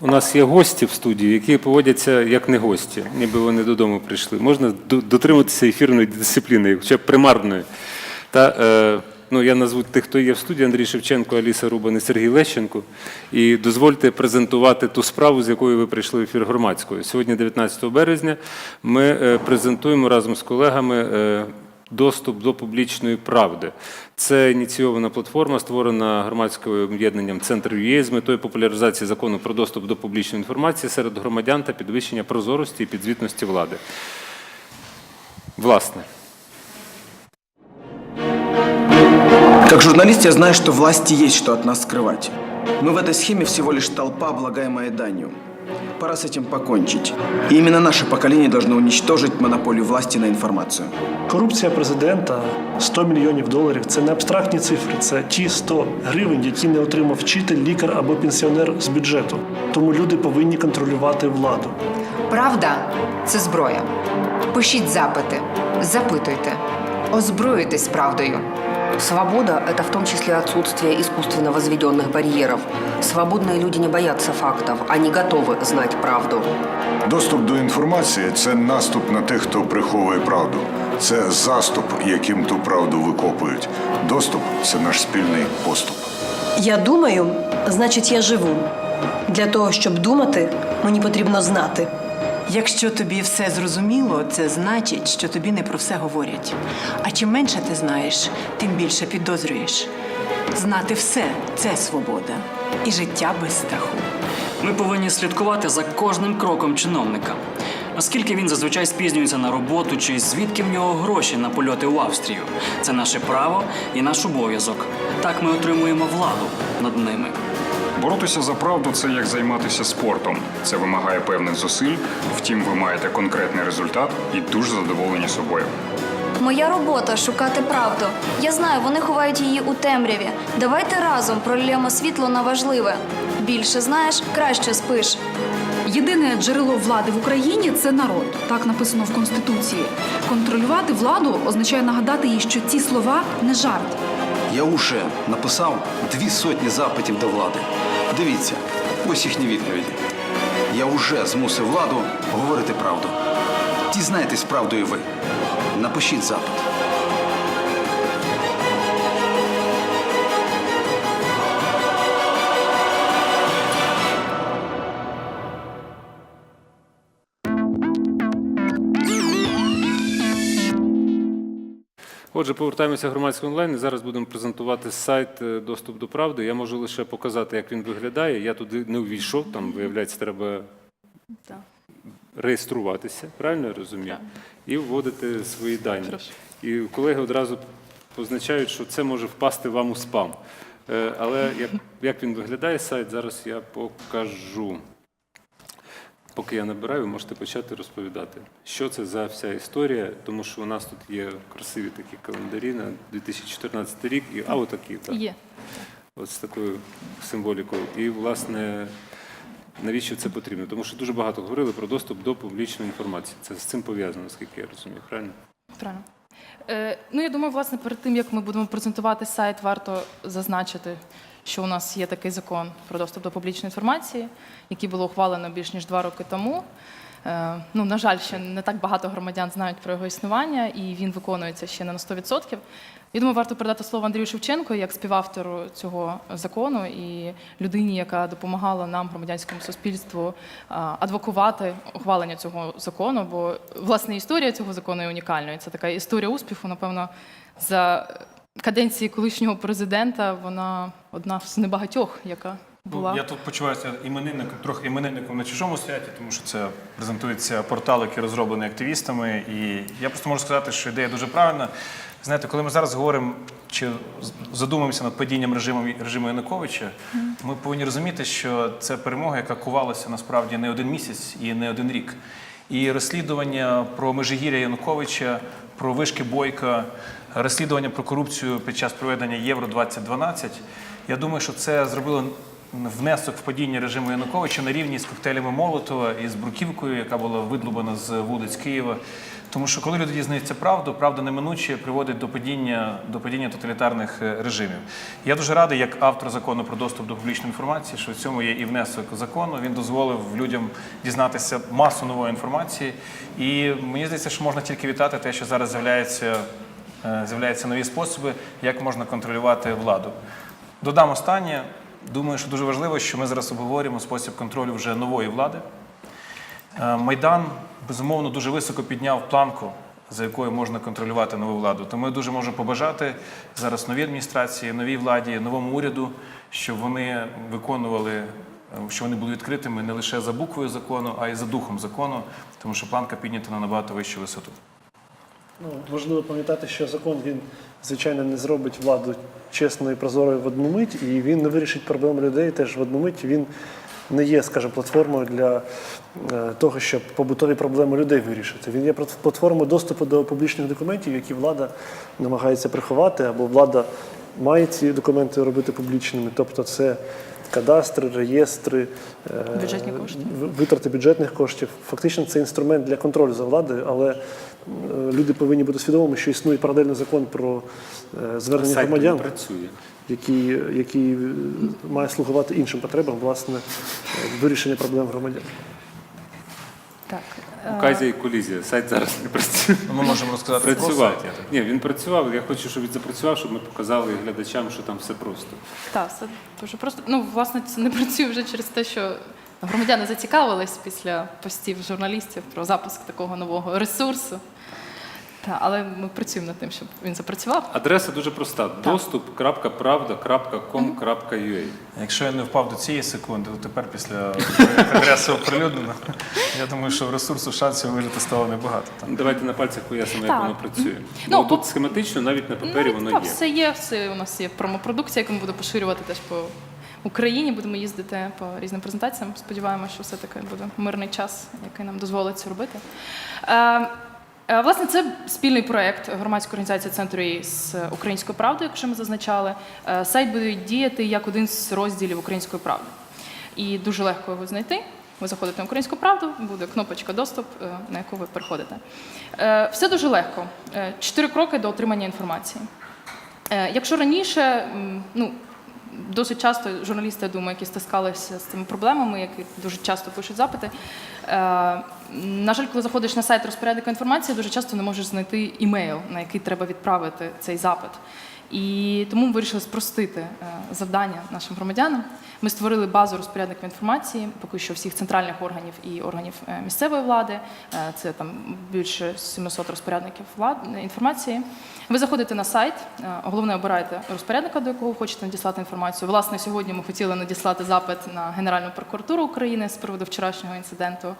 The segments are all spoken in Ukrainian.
у нас є гості в студії, які поводяться як не гості, ніби вони додому прийшли. Можна до- дотриматися ефірної дисципліни, хоча б примарної. Та, е, ну, я назву тих, хто є в студії, Андрій Шевченко, Аліса Рубан і Сергій Лещенко. І дозвольте презентувати ту справу, з якою ви прийшли в ефір громадською. Сьогодні, 19 березня, ми е, презентуємо разом з колегами е, доступ до публічної правди. Це ініційована платформа, створена громадським об'єднанням Центр ЮЄ з метою популяризації закону про доступ до публічної інформації серед громадян та підвищення прозорості і підзвітності влади. Власне. Как журналист я знаю, что власти есть что от нас скрывать. Мы в этой схеме всего лишь толпа, облагаемая данью. Пора с этим покончить. И именно наше поколение должно уничтожить монополию власти на информацию. Корупція президента 100 мільйонів доларів це не абстрактні цифри, це ті 100 гривень, які не отримав вчитель, лікар або пенсіонер з бюджету. Тому люди повинні контролювати владу. Правда це зброя. Пишіть запити, запитуйте, озброюйтесь правдою. Свобода – это в том числе отсутствие искусственно возведенных барьеров. Свободные люди не боятся фактов, они готовы знать правду. Доступ до інформації це наступ на тих, хто приховує правду. Це заступ, яким ту правду викопують. Доступ це наш спільний поступ. Я думаю, значить, я живу. Для того, щоб думати, мені потрібно знати. Якщо тобі все зрозуміло, це значить, що тобі не про все говорять. А чим менше ти знаєш, тим більше підозрюєш. Знати все це свобода і життя без страху. Ми повинні слідкувати за кожним кроком чиновника. Оскільки він зазвичай спізнюється на роботу чи звідки в нього гроші на польоти в Австрію. Це наше право і наш обов'язок. Так ми отримуємо владу над ними. Боротися за правду це як займатися спортом. Це вимагає певних зусиль. Втім, ви маєте конкретний результат і дуже задоволені собою. Моя робота шукати правду. Я знаю, вони ховають її у темряві. Давайте разом пролємо світло на важливе. Більше знаєш, краще спиш. Єдине джерело влади в Україні це народ. Так написано в Конституції. Контролювати владу означає нагадати їй, що ці слова не жарт. Я уже написав дві сотні запитів до влади. Дивіться, ось їхні відповіді. Я вже змусив владу говорити правду. Дізнайтесь правду і ви. Напишіть запит. Отже, повертаємося в громадський онлайн. І зараз будемо презентувати сайт е, Доступ до правди. Я можу лише показати, як він виглядає. Я туди не увійшов, там, виявляється, треба реєструватися, правильно я розумію? І вводити свої дані. І колеги одразу позначають, що це може впасти вам у спам. Е, Але як, як він виглядає сайт, зараз я покажу. Поки я набираю, ви можете почати розповідати, що це за вся історія, тому що у нас тут є красиві такі календарі на 2014 рік, і а отакі, так. Є. От з такою символікою. І, власне, навіщо це потрібно? Тому що дуже багато говорили про доступ до публічної інформації. Це з цим пов'язано, наскільки я розумію, правильно? Правильно. Е, ну, я думаю, власне, перед тим, як ми будемо презентувати сайт, варто зазначити, що у нас є такий закон про доступ до публічної інформації, який було ухвалено більш ніж два роки тому. Е, ну, на жаль, ще не так багато громадян знають про його існування, і він виконується ще не на 100%. Я думаю, варто передати слово Андрію Шевченку як співавтору цього закону і людині, яка допомагала нам, громадянському суспільству, адвокувати ухвалення цього закону. Бо власне історія цього закону є унікальною. Це така історія успіху, напевно, за каденції колишнього президента. Вона одна з небагатьох, яка була. Ну, Я тут почуваюся іменинником, трохи іменинником на чужому святі, тому що це презентується портал, який розроблений активістами. І я просто можу сказати, що ідея дуже правильна. Знаєте, коли ми зараз говоримо чи задумуємося над падінням режиму, режиму Януковича, ми повинні розуміти, що це перемога, яка кувалася насправді не один місяць і не один рік. І розслідування про межигір'я Януковича, про вишки Бойка, розслідування про корупцію під час проведення Євро 2012 Я думаю, що це зробило внесок в падіння режиму Януковича на рівні з коктейлями Молотова і з бруківкою, яка була видлубана з вулиць Києва. Тому що коли люди дізнаються правду, правда неминуче приводить до падіння, до падіння тоталітарних е, режимів. Я дуже радий, як автор закону про доступ до публічної інформації, що в цьому є і внесок закону. Він дозволив людям дізнатися масу нової інформації. І мені здається, що можна тільки вітати те, що зараз з'являється, з'являються нові способи, як можна контролювати владу. Додам останнє. Думаю, що дуже важливо, що ми зараз обговорюємо спосіб контролю вже нової влади. Е, Майдан безумовно дуже високо підняв планку, за якою можна контролювати нову владу. Тому я дуже можу побажати зараз новій адміністрації, новій владі, новому уряду, щоб вони виконували, е, що вони були відкритими не лише за буквою закону, а й за духом закону, тому що планка піднята на набагато вищу висоту. Ну, важливо пам'ятати, що закон він, звичайно, не зробить владу чесною і прозорою в одну мить, і він не вирішить проблеми людей теж в одну мить. Він не є, скажімо, платформою для е, того, щоб побутові проблеми людей вирішити. Він є плат- платформою доступу до публічних документів, які влада намагається приховати, або влада має ці документи робити публічними. Тобто це кадастри, реєстри, е, Бюджетні кошти. витрати бюджетних коштів. Фактично це інструмент для контролю за владою, але е, люди повинні бути свідомими, що існує паралельний закон про е, звернення Сайт не громадян, працює. який, який має слугувати іншим потребам, власне, вирішення проблем громадян. Так. Оказія і колізія. Сайт зараз не працює. Ми можемо розказати про Працював. сайт. я так Ні, він працював. Я хочу, щоб він запрацював, щоб ми показали глядачам, що там все просто. Так, все дуже просто. Ну, власне, це не працює вже через те, що громадяни зацікавились після постів журналістів про запуск такого нового ресурсу. Та, але ми працюємо над тим, щоб він запрацював. Адреса дуже проста: доступ.правда.com.ua. Якщо я не впав до цієї секунди, то тепер після адреси оприлюднено, я думаю, що в ресурсу шансів вижити стало небагато. Так. Давайте на пальцях пояснимо, як Так. воно працює. Ну, Ну, тут схематично, навіть на папері ну, воно так, є. все є. Все у нас є промопродукція, яку ми будемо поширювати теж по Україні. Будемо їздити по різним презентаціям. Сподіваємося, що все-таки буде мирний час, який нам дозволить це робити. Е, Власне, це спільний проєкт громадської організації центру з українською правдою, якщо ми зазначали. Е, Сайт буде діяти як один з розділів української правди. І дуже легко його знайти. Ви заходите на українську правду, буде кнопочка доступ, е, на яку ви приходите. Е, Все дуже легко. Е, Чотири кроки до отримання інформації. Е, Якщо раніше, ну досить часто журналісти, я думаю, які стискалися з цими проблемами, які дуже часто пишуть запити. е, На жаль, коли заходиш на сайт розпорядника інформації, дуже часто не можеш знайти імейл, на який треба відправити цей запит. І тому ми вирішили спростити е, завдання нашим громадянам. Ми створили базу розпорядників інформації, поки що всіх центральних органів і органів е, місцевої влади. Е, Це там більше 700 розпорядників влад інформації. Ви заходите на сайт, головне обираєте розпорядника, до якого хочете надіслати інформацію. Власне, сьогодні ми хотіли надіслати запит на Генеральну прокуратуру України з приводу вчорашнього інциденту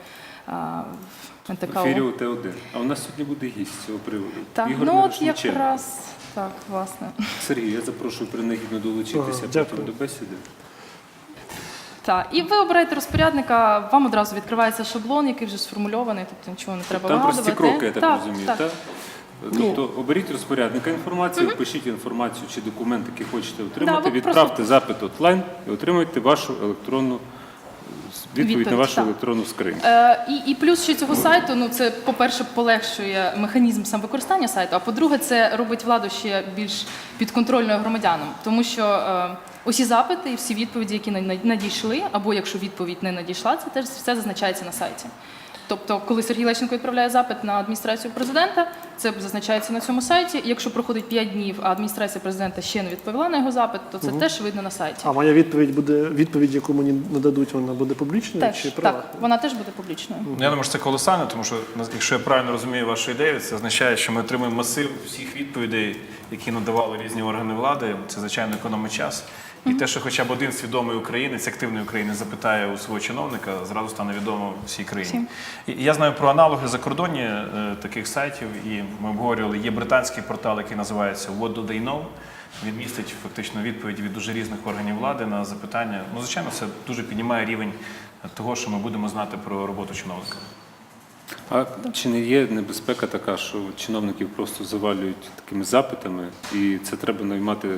в ефірі УТ-1. А у нас сьогодні буде гість з цього приводу. Так, Ігор ну от якраз так, власне. Сергій, я запрошую принагідно долучитися Ага, потім дякую. до бесіди. Так, і ви обираєте розпорядника, вам одразу відкривається шаблон, який вже сформульований, тобто нічого не треба Там вигадувати. прості кроки, я так, так розумію. Так. Так? Тобто оберіть розпорядника інформації, впишіть інформацію чи документ, який хочете отримати, ви відправте просто- запит онлайн і отримайте вашу електронну відповідь, на вашу так. електронну скриньку. Е, і, і плюс ще цього сайту, ну це, по-перше, полегшує механізм сам використання сайту, а по-друге, це робить владу ще більш підконтрольною громадянам, тому що е, усі запити і всі відповіді, які на- на- надійшли, або якщо відповідь не надійшла, це теж все зазначається на сайті. Тобто, коли Сергій Лещенко відправляє запит на адміністрацію президента, це зазначається на цьому сайті. Якщо проходить 5 днів, а адміністрація президента ще не відповіла на його запит, то це теж видно на сайті. А моя відповідь буде відповідь, яку мені нададуть, вона буде публічною Теж чи так, вона теж буде публічною. Ну, Я думаю, що це колосально, тому що якщо я правильно розумію вашу ідею, це означає, що ми отримуємо масив всіх відповідей, які надавали різні органи влади. Це звичайно економить час. І те, що хоча б один свідомий українець, активний українець запитає у свого чиновника, зразу стане відомо всій країні. І я знаю про аналоги закордонні е, таких сайтів, і ми обговорювали. Є британський портал, який називається What do they know? Він містить фактично відповіді від дуже різних органів влади на запитання. Ну, звичайно, це дуже піднімає рівень того, що ми будемо знати про роботу чиновника. А чи не є небезпека така, що чиновників просто завалюють такими запитами, і це треба наймати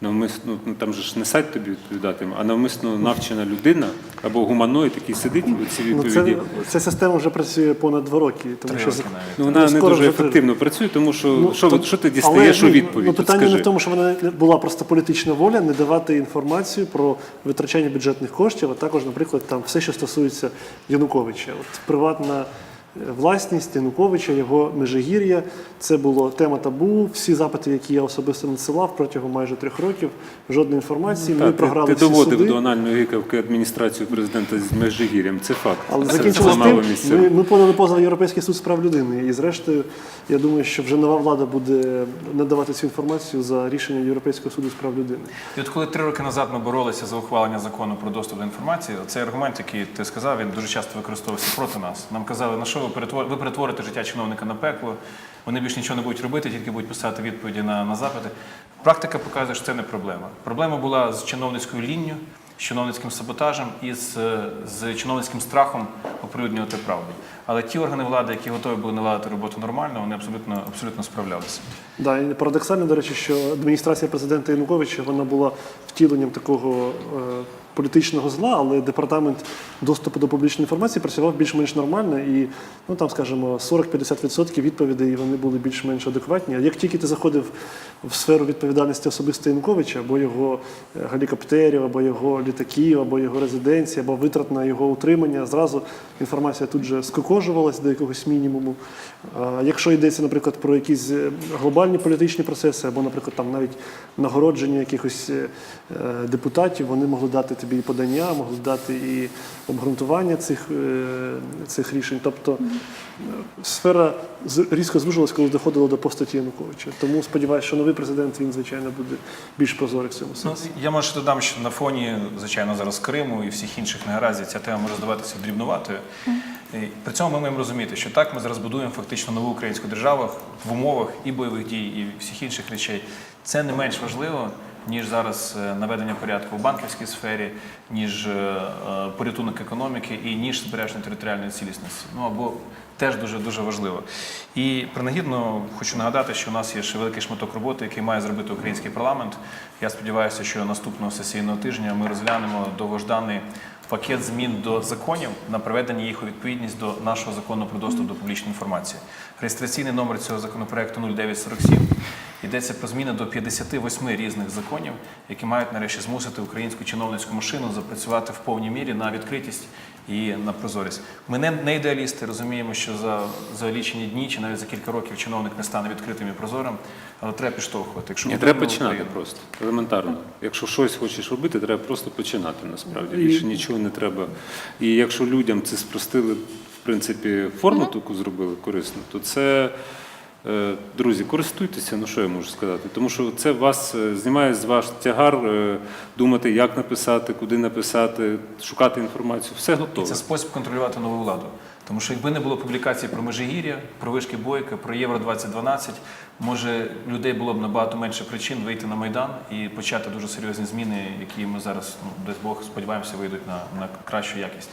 навмисно, ну там же ж не сайт тобі відповідатиме, а навмисно навчена людина або гуманоїд, який сидить у цій Ну, відповіді. це, ця система вже працює понад два роки. Тому Три що роки навіть. Ну, вона не скоро дуже вже три ефективно працює, тому що Ну, що, то- що ти дістаєш у ну, відповідь? Ну, От питання скажи. не в тому, що вона не- була просто політична воля не давати інформацію про витрачання бюджетних коштів, а також, наприклад, там все, що стосується Януковича. От приватна власність Януковича, його межигір'я. Це було тема табу. Всі запити, які я особисто надсилав протягом майже трьох років, жодної інформації. Ми програли ти всі доводив суди. до анальної гикавки адміністрацію президента з Межигір'ям. Це факт. Але Це- закінчилось мало тим, місця. ми, ми подали позов в Європейський суд з прав людини. І зрештою, я думаю, що вже нова влада буде надавати цю інформацію за рішенням Європейського суду з прав людини. І от коли три роки назад ми боролися за ухвалення закону про доступ до інформації, цей аргумент, який ти сказав, він дуже часто використовувався проти нас. Нам казали, на що перетвор... ви перетворите життя чиновника на пекло, вони більше нічого не будуть робити, тільки будуть писати відповіді на, на запити. Практика показує, що це не проблема. Проблема була з чиновницькою лінню, з чиновницьким саботажем і з, з чиновницьким страхом оприлюднювати правду. Але ті органи влади, які готові були наладити роботу нормально, вони абсолютно, абсолютно справлялися. Да, і парадоксально, до речі, що адміністрація президента Януковича вона була втіленням такого е, політичного зла, але департамент доступу до публічної інформації працював більш-менш нормально, і ну там, скажімо, 40-50% відповідей вони були більш-менш адекватні. А як тільки ти заходив в сферу відповідальності особисто Януковича, або його е, гелікоптерів, або його літаків, або його резиденції, або витрат на його утримання, зразу інформація тут же скокожувалась до якогось мінімуму. Якщо йдеться, наприклад, про якісь е, глобальні політичні процеси, або, наприклад, там навіть нагородження якихось е, депутатів, вони могли дати тобі і подання, могли дати і обґрунтування цих, е, цих рішень. Тобто сфера з- різко звужилась, коли доходило до постаті Януковича. Тому сподіваюся, що новий президент він, звичайно, буде більш прозорий в цьому Ну, я може додам, що на фоні, звичайно, зараз Криму і всіх інших негараздів ця тема може здаватися дрібнуватою. При цьому ми маємо розуміти, що так ми зараз будуємо фактично нову українську державу в умовах і бойових дій, і всіх інших речей. Це не менш важливо, ніж зараз е, наведення порядку в банківській сфері, ніж е, е, порятунок економіки і ніж збереження територіальної цілісності. Ну або теж дуже дуже важливо. І принагідно хочу нагадати, що у нас є ще великий шматок роботи, який має зробити український парламент. Я сподіваюся, що наступного сесійного тижня ми розглянемо довгожданий пакет змін до законів на приведення їх у відповідність до нашого закону про доступ до публічної інформації. Реєстраційний номер цього законопроекту 0947. Йдеться про зміни до 58 різних законів, які мають нарешті змусити українську чиновницьку машину запрацювати в повній мірі на відкритість і на прозорість. Ми не, не ідеалісти, розуміємо, що за, за лічені дні чи навіть за кілька років чиновник не стане відкритим і прозорим, але треба підштовхувати. Якщо Ні, треба починати Україну- просто елементарно. Якщо щось хочеш робити, треба просто починати насправді. Більше нічого не треба. І якщо людям це спростили, в принципі, форму таку зробили корисну, то це. Е, Друзі, користуйтеся, ну що я можу сказати. Тому що це вас е, знімає з ваш тягар е, думати, як написати, куди написати, шукати інформацію. Все І це спосіб контролювати нову владу. Тому що якби не було публікацій про Межигір'я, про вишки Бойка, про Євро 2012, може людей було б набагато менше причин вийти на майдан і почати дуже серйозні зміни, які ми зараз, ну дасть Бог, сподіваємося, вийдуть на, на кращу якість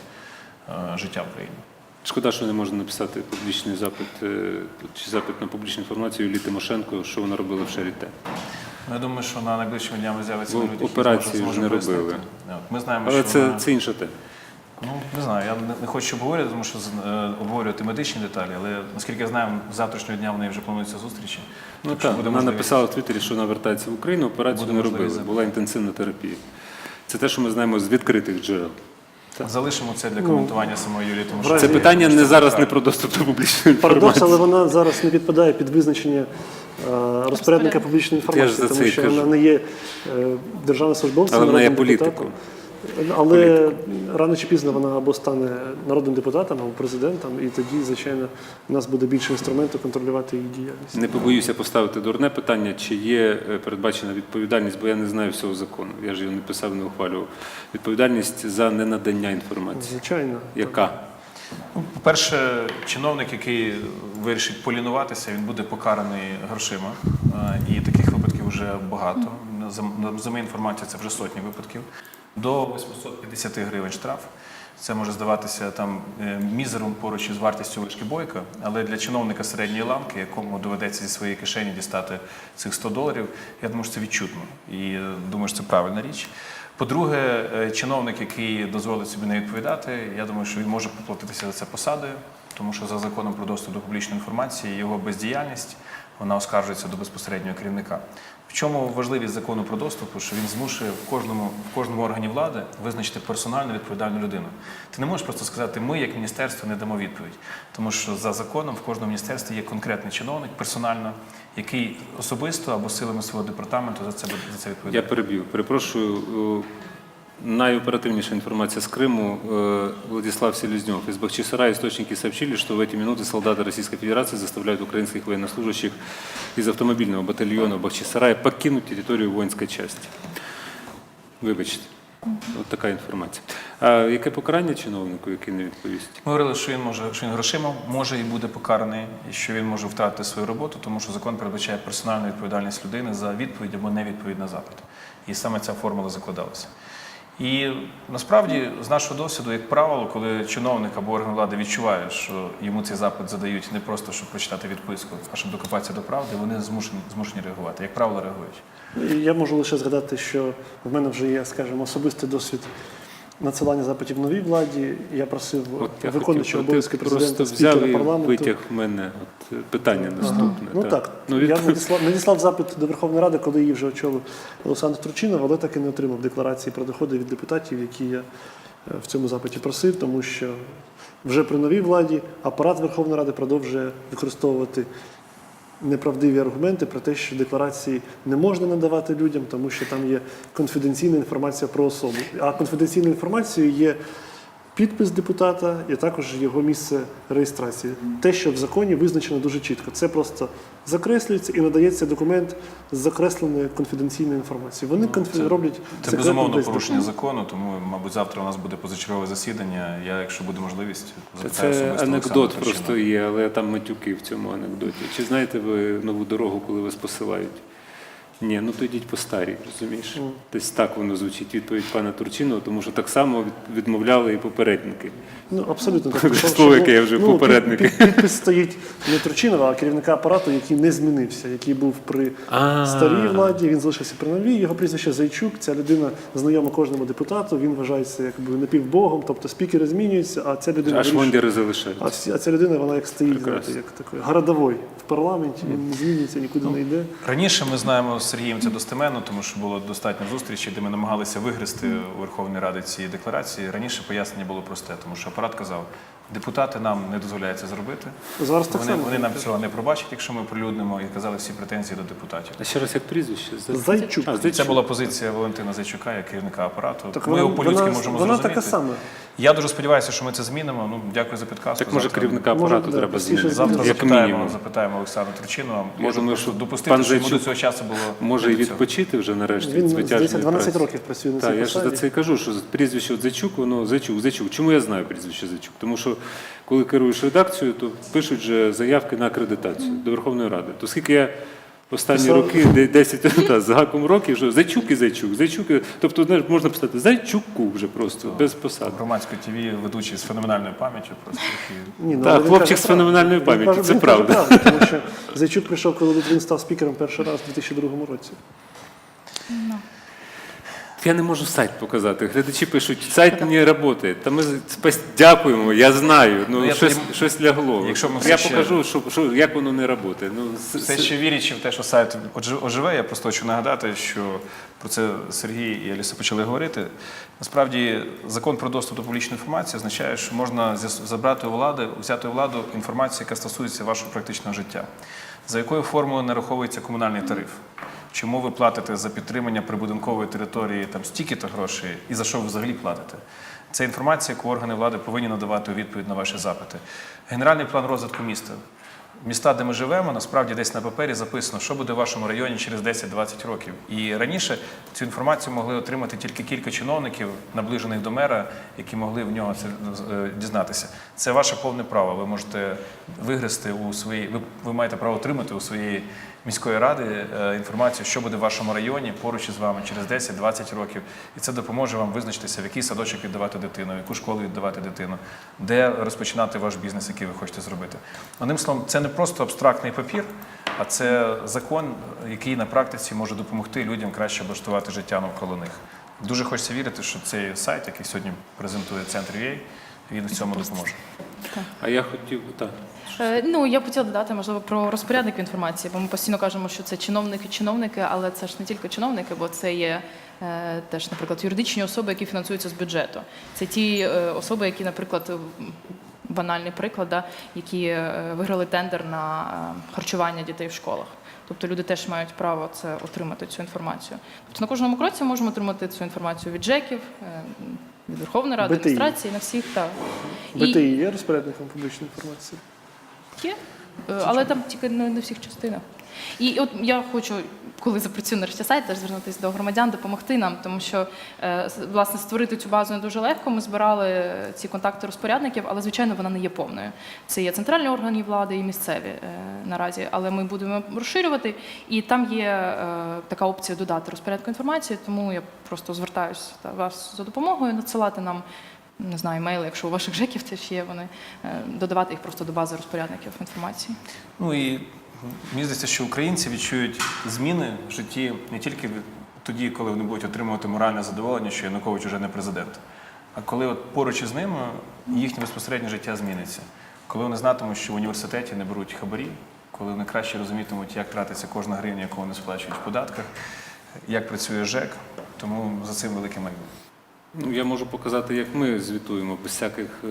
е, життя в країні. Шкода, що не можна написати публічний запит е, чи запит на публічну інформацію Юлії Тимошенко, що вона робила в Шаріте. Ну, я думаю, що на найближчими днями з'явиться люди, які операції ж не робили. Ми знаємо, Але що це, вона- це інша тема. Ну, не знаю, я не, хочу обговорювати, тому що е, обговорювати медичні деталі, але наскільки я знаю, з завтрашнього дня в неї вже плануються зустрічі. Ну так, вона можливість- написала в Твіттері, що вона вертається в Україну, операцію Буде не робили, була інтенсивна терапія. Це те, що ми знаємо з відкритих джерел. Залишимо це Ну, для коментування самої Юлії, тому що разі- Це питання не зараз не про доступ до публічної Парадокс, але інформації. вона зараз не підпадає під визначення е, розпорядника публічної Я ж інформації, за це тому і що кажу. вона не є е, державним службовцем, Але вона є народним депутатом. політиком. Але рано чи пізно вона або стане народним депутатом, або президентом, і тоді, звичайно, у нас буде більше інструменту контролювати її діяльність. Не побоюся поставити дурне питання, чи є е, передбачена відповідальність, бо я не знаю всього закону. Я ж його не писав, не ухвалював. Відповідальність за ненадання інформації. Звичайно. Яка? Ну, По-перше, чиновник, який вирішить полінуватися, він буде покараний грошима. Е, І таких випадків вже багато. За, за моєю інформацією, це вже сотні випадків. До 850 гривень штраф. Це може здаватися там е, мізером поруч із вартістю вишки бойка, але для чиновника середньої ланки, якому доведеться зі своєї кишені дістати цих 100 доларів, я думаю, що це відчутно. І е, думаю, що це правильна річ. По-друге, е, чиновник, який дозволить собі не відповідати, я думаю, що він може поплатитися за це посадою, тому що за законом про доступ до публічної інформації його бездіяльність вона оскаржується до безпосереднього керівника. В чому важливість закону про доступ? Що він змушує в кожному, в кожному органі влади визначити персональну відповідальну людину. Ти не можеш просто сказати, ми як міністерство не дамо відповідь, тому що за законом в кожному міністерстві є конкретний чиновник персонально, який особисто або силами свого департаменту за це за це відповідає. Я переб'ю. Перепрошую. О, Найоперативнейшая информация с Крыму. Э, Владислав Селезнев. Из Бахчисарая источники сообщили, что в эти минуты солдаты Российской Федерации заставляют украинских военнослужащих из автомобильного батальона Бахчисарая покинуть территорию воинской части. Вибачте. От така інформація. А яке покарання чиновнику, який не відповість? Ми говорили, що він може, що він грошима може і буде покараний, і що він може втратити свою роботу, тому що закон передбачає персональну відповідальність людини за відповідь або невідповідь на запит. І саме ця формула закладалася. І насправді, з нашого досвіду, як правило, коли чиновник або орган влади відчуває, що йому цей запит задають не просто щоб прочитати відписку, а щоб докопатися до правди, вони змушені, змушені реагувати. Як правило, реагують. Я можу лише згадати, що в мене вже є, скажімо, особистий досвід надсилання запитів новій владі. Я просив виконуючого обов'язки президента спікера парламенту. витяг в мене от, питання наступне. Ну так, Ну, я від- надіслав, надіслав запит до Верховної Ради, коли її вже очолив Олександр Турчинов, але так і не отримав декларації про доходи від депутатів, які я е, в цьому запиті просив, тому що вже при новій владі апарат Верховної Ради продовжує використовувати неправдиві аргументи про те, що декларації не можна надавати людям, тому що там є конфіденційна інформація про особу. А конфіденційною інформацією є підпис депутата і також його місце реєстрації. Те, що в законі визначено дуже чітко. Це просто закреслюється і надається документ з закресленою конфіденційною інформацією. Вони конфі... це- роблять Це безумовно без порушення закону, тому, мабуть, завтра у нас буде позачергове засідання. Я, якщо буде можливість, Це, запитаю це особисто анекдот просто є, але там матюки в цьому анекдоті. Чи знаєте ви нову дорогу, коли вас посилають? Ні, ну то йдіть по старій, розумієш? Десь так воно звучить відповідь пана Турчинова, тому що так само відмовляли і попередники. Ну, абсолютно так. Слово, яке я вже ну, попередник. під- під- Підпис стоїть не Турчинова, а керівника апарату, який не змінився, який був при А. старій владі, він залишився при новій. Його прізвище Зайчук. Ця людина знайома кожному депутату. Він вважається якби напівбогом, тобто спікери змінюються, а ця людина Аж вирішує- вондіри а, залишаються. а ця людина, вона як стоїть, знаєте, як такий городовий в парламенті. Він не змінюється, нікуди не йде. Раніше ми знаємо з Сергієм це достеменно, тому що було достатньо зустрічей, де ми намагалися вигризти у Верховній Раді ці декларації. Раніше пояснення було просте, тому що апарат казав, депутати нам не дозволяють це зробити. Зараз так Вони, само. вони нам цього не пробачать, якщо ми прилюднимо, і казали всі претензії до депутатів. А ще раз як прізвище? За- Зайчук. Це була позиція Валентина Зайчука, як керівника апарату. Так ми вона- його по-людськи вона- можемо вона зрозуміти. така сама. Я дуже сподіваюся, що ми це змінимо. Ну, дякую за підказку. Так може Завтра- керівника Може, апарату да, треба простіше змінити, Завтра як запитаємо, мінімум. запитаємо Олександра Можу думаю, просто що допустити, пан що йому Зайчук до цього часу було Може не і до цього. відпочити вже нарешті Він, від звитяжної здається, 12 праці. років працює на цій Так, я ж посаді. за це і кажу, що прізвище от Зайчук, воно Зайчук, Зайчук. Чому я знаю прізвище Зайчук? Тому що коли керуєш редакцією, то пишуть же заявки на акредитацію до Верховної Ради. То скільки я останні Писав. роки, де- 10 та, з гаком років, що Зайчук і Зайчук, Зайчук, і- тобто знаєш, можна писати Зайчуку вже просто, без посади. Громадської ТВ ведучий з феноменальною пам'яттю, просто який Ні, ну, Так, але він хлопчик каже з феноменальною правду. Він пам'яттю, каже- це він каже правда. Тому що Зайчук прийшов, коли він став спікером перший раз у 2002 році. Я не можу сайт показати. Глядачі пишуть, сайт не працює. Та ми дякуємо, я знаю. Ну, Ну, я щось, тоді- щось лягло. Якщо ми я все ще- покажу, що, що, як воно не працює. Ну, с- Все ще вірячи в те, що сайт ожи- оживе, я просто хочу нагадати, що про це Сергій і Аліса почали говорити. Насправді, закон про доступ до публічної інформації означає, що можна з'яс- забрати у влади, взяти у владу інформацію, яка стосується вашого практичного життя. За якою формулою нараховується комунальний тариф? Чому ви платите за підтримання прибудинкової території там стільки-то грошей, і за що ви взагалі платите? Це інформація, яку органи влади повинні надавати у відповідь на ваші запити. Генеральний план розвитку міста. Міста, де ми живемо, насправді десь на папері записано, що буде в вашому районі через 10-20 років. І раніше цю інформацію могли отримати тільки кілька чиновників, наближених до мера, які могли в нього це е, дізнатися. Це ваше повне право. Ви можете вигрести у своїй, ви, ви маєте право отримати у своєї міської ради е, інформацію, що буде в вашому районі поруч із вами через 10-20 років. І це допоможе вам визначитися, в який садочок віддавати дитину, в яку школу віддавати дитину, де розпочинати ваш бізнес, який ви хочете зробити. Одним словом, це не просто абстрактний папір, а це закон, який на практиці може допомогти людям краще облаштувати життя навколо них. Дуже хочеться вірити, що цей сайт, який сьогодні презентує центр UA, він в цьому допоможе. А я хотів так. Е, Ну, я б хотіла додати, можливо, про розпорядників інформації, бо ми постійно кажемо, що це чиновники, чиновники, але це ж не тільки чиновники, бо це є е, теж, наприклад, юридичні особи, які фінансуються з бюджету. Це ті е, особи, які, наприклад, банальний приклад, да, які е, виграли тендер на е, харчування дітей в школах. Тобто люди теж мають право це отримати цю інформацію. Тобто на кожному кроці можемо отримати цю інформацію від ЖЕКів, е, від Верховної Ради, БТІ. адміністрації, на всіх так. І- БТІ є розпорядником публічної інформації? Є, Е, але там тільки не на всіх частинах. І от я хочу, коли запрацюю нарешті сайт, теж звернутися до громадян, допомогти нам, тому що е, власне створити цю базу не дуже легко. Ми збирали ці контакти розпорядників, але звичайно вона не є повною. Це є центральні органи влади і місцеві е, наразі, але ми будемо розширювати. І там є е, така опція додати розпорядку інформації, тому я просто звертаюся до вас за допомогою, надсилати нам. Не знаю, емейли, якщо у ваших жеків теж є вони, додавати їх просто до бази розпорядників інформації. Ну і мені здається, що українці відчують зміни в житті не тільки тоді, коли вони будуть отримувати моральне задоволення, що Янукович вже не президент, а коли от поруч із ними їхнє безпосереднє життя зміниться. Коли вони знатимуть, що в університеті не беруть хабарі, коли вони краще розумітимуть, як тратиться кожна гривня, яку вони сплачують в податках, як працює ЖЕК, тому за цим велике майбутнє. Ну, я можу показати, як ми звітуємо без всяких е,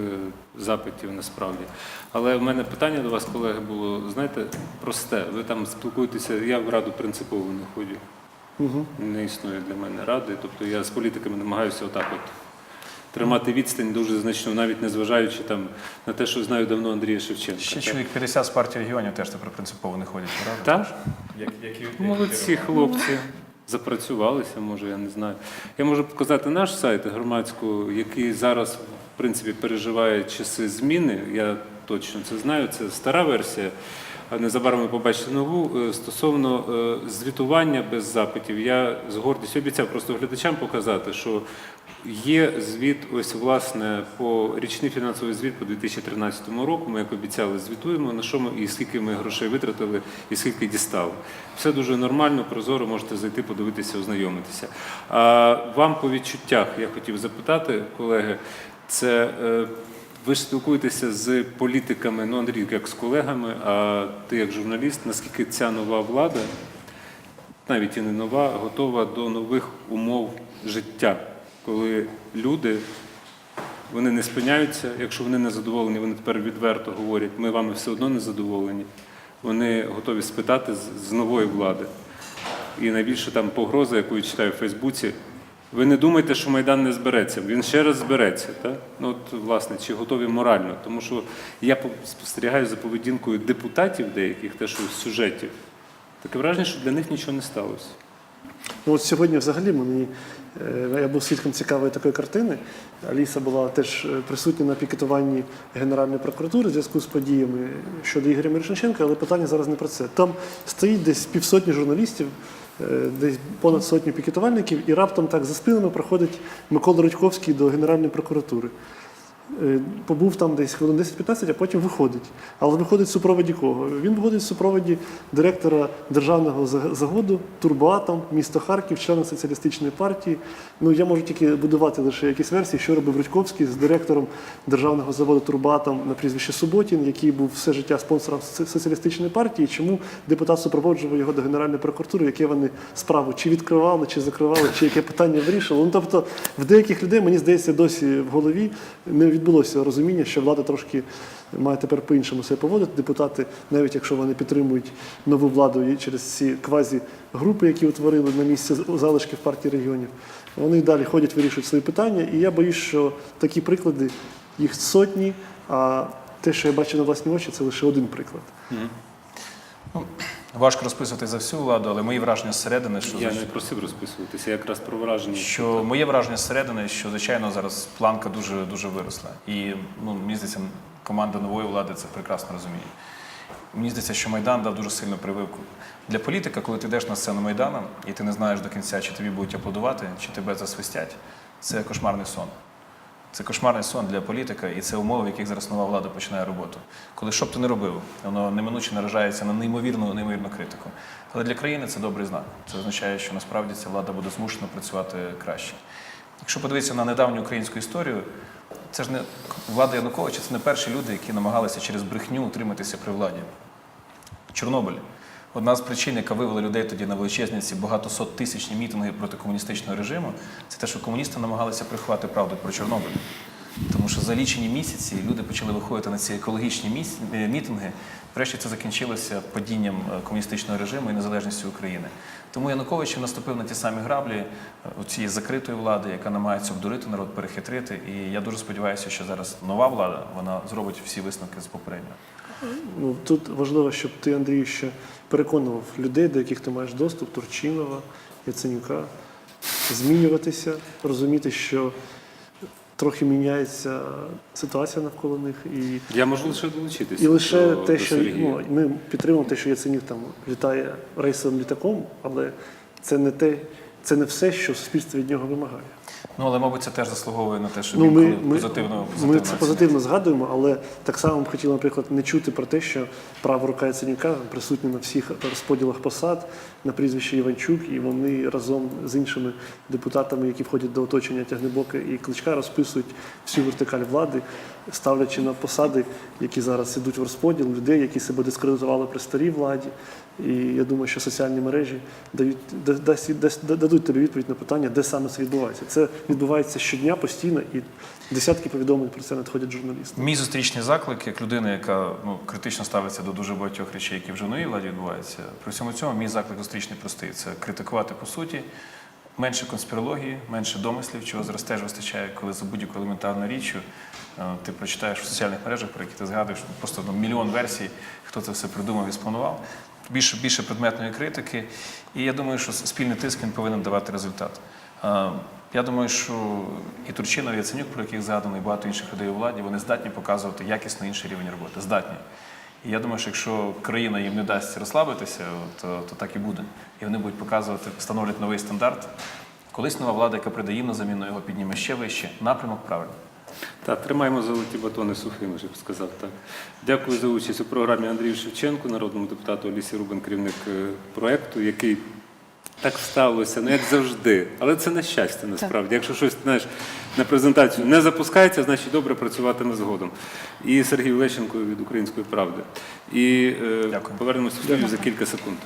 запитів насправді. Але в мене питання до вас, колеги, було, знаєте, просте. Ви там спілкуєтеся, я в раду принципово не ходжу. Угу. Не існує для мене ради. Тобто я з політиками намагаюся отак от тримати відстань дуже значно, навіть незважаючи там на те, що знаю давно Андрія Шевченка. Ще чоловік 50 з партії регіонів теж тепер принципово не ходять, правда? Так? Як, як, як, Молодці хлопці. Запрацювалися, може, я не знаю. Я можу показати наш сайт громадського, який зараз, в принципі, переживає часи зміни. Я точно це знаю. Це стара версія. А незабаром ви побачите нову. Е, Стосовно е, звітування без запитів, я з гордістю обіцяв просто глядачам показати, що є звіт, ось власне, по річний фінансовий звіт по 2013 року. Ми, як обіцяли, звітуємо на що ми і скільки ми грошей витратили, і скільки дістали. Все дуже нормально, прозоро, можете зайти, подивитися, ознайомитися. А вам по відчуттях я хотів запитати, колеги, це. е, ви спілкуєтеся з політиками, ну Андрій, як з колегами, а ти як журналіст, наскільки ця нова влада, навіть і не нова, готова до нових умов життя, коли люди вони не спиняються, якщо вони не задоволені, вони тепер відверто говорять, ми вами все одно не задоволені. Вони готові спитати з, нової влади. І найбільше там погроза, яку я читаю в Фейсбуці. Ви не думайте, що Майдан не збереться. Він ще раз збереться. Так? Ну, от, власне, чи готові морально? Тому що я спостерігаю за поведінкою депутатів деяких, те, що сюжетів. Таке враження, що для них нічого не сталося. Ну, от сьогодні взагалі мені я був свідком цікавої такої картини. Аліса була теж е, присутня на пікетуванні Генеральної прокуратури в зв'язку з подіями щодо Ігоря Мирошниченка, але питання зараз не про це. Там стоїть десь півсотні журналістів, е, десь понад сотню пікетувальників, і раптом так за спинами проходить Микола Рудьковський до Генеральної прокуратури. Е, Побув там десь хвилин 10-15, а потім виходить. Але виходить в супроводі кого? Він виходить в супроводі директора державного за- заводу Турбоатом, місто Харків, члена соціалістичної партії. Ну я можу тільки будувати лише якісь версії, що робив Рудьковський з директором державного заводу Турбоатом на прізвище Суботін, який був все життя спонсором соціалістичної партії. Чому депутат супроводжував його до Генеральної прокуратури, яке вони справу чи відкривали, чи закривали, чи яке питання вирішили. Ну тобто в деяких людей, мені здається, досі в голові не відбулося розуміння, що влада трошки має тепер по-іншому себе поводити. Депутати, навіть якщо вони підтримують нову владу через ці квазі-групи, які утворили на місці залишків партії регіонів, вони далі ходять, вирішують свої питання. І я боюсь, що такі приклади їх сотні, а те, що я бачу на власні очі, це лише один приклад. Ну, важко розписувати за всю владу, але мої враження зсередини, що Я не просив розписуватися, я якраз про враження. що моє враження зсередини, що звичайно зараз планка дуже дуже виросла. І ну мені здається, команда нової влади це прекрасно розуміє. Мені здається, що Майдан дав дуже сильну прививку. Для політика, коли ти йдеш на сцену Майдану, і ти не знаєш до кінця, чи тобі будуть аплодувати, чи тебе засвистять, це кошмарний сон. Це кошмарний сон для політика, і це умови, в яких зараз нова влада починає роботу. Коли що б ти не робив, воно неминуче наражається на неймовірну, неймовірну критику. Але для країни це добрий знак. Це означає, що насправді ця влада буде змушена працювати краще. Якщо подивитися на недавню українську історію, це ж не влада Януковича, це не перші люди, які намагалися через брехню утриматися при владі. Чорнобиль. Одна з причин, яка вивела людей тоді на величезні ці багатосоттисячні мітинги проти комуністичного режиму, це те, що комуністи намагалися приховати правду про Чорнобиль. Тому що за лічені місяці люди почали виходити на ці екологічні е, мітинги. Врешті це закінчилося падінням е, комуністичного режиму і незалежністю України. Тому Янукович наступив на ті самі граблі е, у цієї закритої влади, яка намагається обдурити народ, перехитрити. І я дуже сподіваюся, що зараз нова влада вона зробить всі висновки з попереднього. Ну, тут важливо, щоб ти, Андрію, ще переконував людей, до яких ти маєш доступ, Турчинова, Яценюка, змінюватися, розуміти, що трохи міняється ситуація навколо них. І, Я можу лише долучитися. і лише до, те, до що ну, ми підтримуємо те, що Яценюк там літає рейсовим літаком, але це не те, це не все, що суспільство від нього вимагає. Ну але мабуть це теж заслуговує на те, що Ну, ми, коли ми, позитивно, ми це позитивно згадуємо, але так само б хотіли, наприклад, не чути про те, що права рука Яценюка присутня на всіх розподілах посад, на прізвище Іванчук, і вони разом з іншими депутатами, які входять до оточення Тягнебока і Кличка, розписують всю вертикаль влади, ставлячи на посади, які зараз ідуть в розподіл, людей, які себе дискредитували при старій владі. І я думаю, що соціальні мережі дають да- дасть- дасть- дадуть тобі відповідь на питання, де саме це відбувається. Це відбувається щодня постійно, і десятки повідомлень про це надходять журналісти. Мій зустрічний заклик, як людина, яка ну, критично ставиться до дуже багатьох речей, які в новій владі відбуваються. При всьому цьому мій заклик зустрічний простий. Це критикувати по суті, менше конспірології, менше домислів, чого зараз теж вистачає, коли за будь-яку елементарну річ е, ти прочитаєш в соціальних мережах, про які ти згадуєш, просто ну, мільйон версій, хто це все придумав і спланував. Більше, більше предметної критики. І я думаю, що спільний тиск він повинен давати результат. Я думаю, що і Турчинов, і Яценюк, про яких згадано, і багато інших людей у владі, вони здатні показувати якісно інший рівень роботи. Здатні. І я думаю, що якщо країна їм не дасть розслабитися, то, то так і буде. І вони будуть показувати, встановлять новий стандарт. Колись нова влада, яка прийде їм на заміну, його підніме ще вище. Напрямок правильний. Так, тримаємо золоті батони сухими, я б сказав так. Дякую за участь у програмі Андрію Шевченку, народному депутату Олісі Рубин, керівник е, проекту, який так сталося, ну як завжди. Але це на щастя насправді. Якщо щось знаєш, на презентацію не запускається, значить добре працюватиме згодом. І Сергій Лещенко від Української правди. І е, повернемося в студію за кілька секунд.